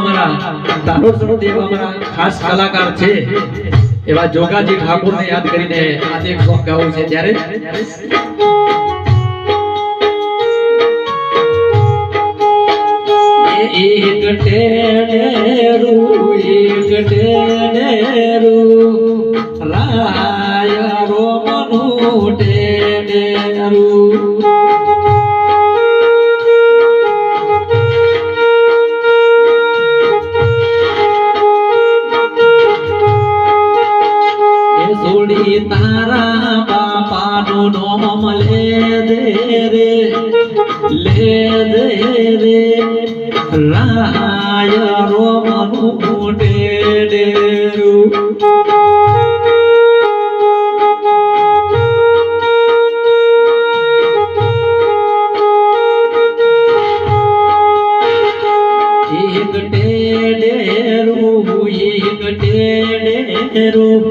અમારા સરોદ અમારા ખાસ કલાકાર છે. એવા જોગાજી ઠાકોરને યાદ કરીને આજે એક સોંગ ગાવું છે ત્યારે. એક ટેણેરું એક ટેણેરું રાય રોમનું ટેણેરું સોડી તારા બાપાનું નામ લે દે રે, લે દે રે. રાય રોમનું ડેડેરું એક ટેડેરું એક ટેડેરું